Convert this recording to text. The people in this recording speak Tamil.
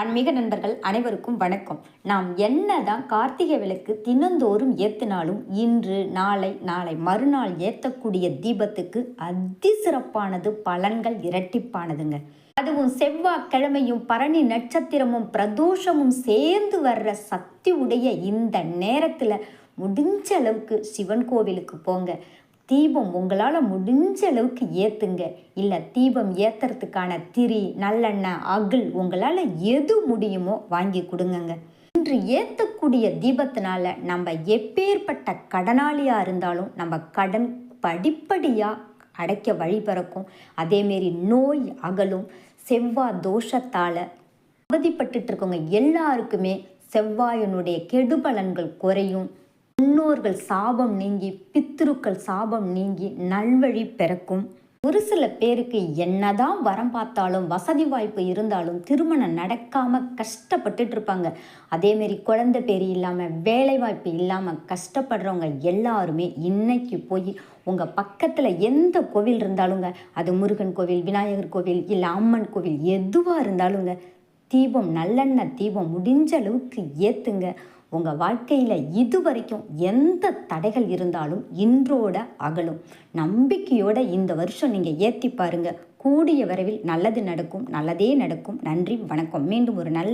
ஆன்மீக நண்பர்கள் அனைவருக்கும் வணக்கம். நாம் என்னதான் கார்த்திகை விளக்கு தினந்தோறும் ஏத்தினாலும் இன்று நாளை நாளை மறுநாள் ஏற்றக்கூடிய தீபத்துக்கு அதிசிறப்பானது பலன்கள் இரட்டிப்பானதுங்க. அதுவும் செவ்வாய்க்கிழமையும் பரணி நட்சத்திரமும் பிரதோஷமும் சேர்ந்து வர்ற சக்தி உடைய இந்த நேரத்தில் முடிஞ்ச அளவுக்கு சிவன் கோவிலுக்கு போங்க. தீபம் உங்களால் முடிஞ்ச அளவுக்கு ஏற்றுங்க இல்லை தீபம் ஏற்றுறதுக்கான திரி நல்லெண்ணெய் அகில் உங்களால் எது முடியுமோ வாங்கி கொடுங்கங்க. இன்று ஏற்றக்கூடிய தீபத்தினால நம்ம எப்பேற்பட்ட கடனாளியாக இருந்தாலும் நம்ம கடன் படிப்படியாக அடைக்க வழி பிறக்கும். அதேமாரி நோய் அகலும் செவ்வாய் தோஷத்தால் அவதிப்பட்டு இருக்கவங்க எல்லாருக்குமே செவ்வாயினுடைய கெடுபலன்கள் குறையும். முன்னோர்கள் சாபம் நீங்கி பித்திருக்கள் சாபம் நீங்கி நல்வழி பிறக்கும். ஒரு சில பேருக்கு என்னதான் வரம் பார்த்தாலும் வசதி வாய்ப்பு இருந்தாலும் திருமணம் நடக்காம கஷ்டப்பட்டுட்டு இருப்பாங்க. அதேமாரி குழந்தை பேர் இல்லாமல் வேலை வாய்ப்பு இல்லாமல் கஷ்டப்படுறவங்க எல்லாருமே இன்னைக்கு போய் உங்கள் பக்கத்தில் எந்த கோவில் இருந்தாலுங்க அது முருகன் கோவில் விநாயகர் கோவில் இல்லை அம்மன் கோவில் எதுவாக இருந்தாலுங்க தீபம் நல்லெண்ணெய் தீபம் முடிஞ்ச அளவுக்கு ஏற்றுங்க உங்கள் வாழ்க்கையில் இது வரைக்கும் எந்த தடைகள் இருந்தாலும் இன்றோட அகலும். நம்பிக்கையோட இந்த வருஷம் நீங்கள் ஏற்றி பாருங்க. கூடிய விரைவில் நல்லது நடக்கும் நல்லதே நடக்கும். நன்றி வணக்கம். மீண்டும் ஒரு நல்ல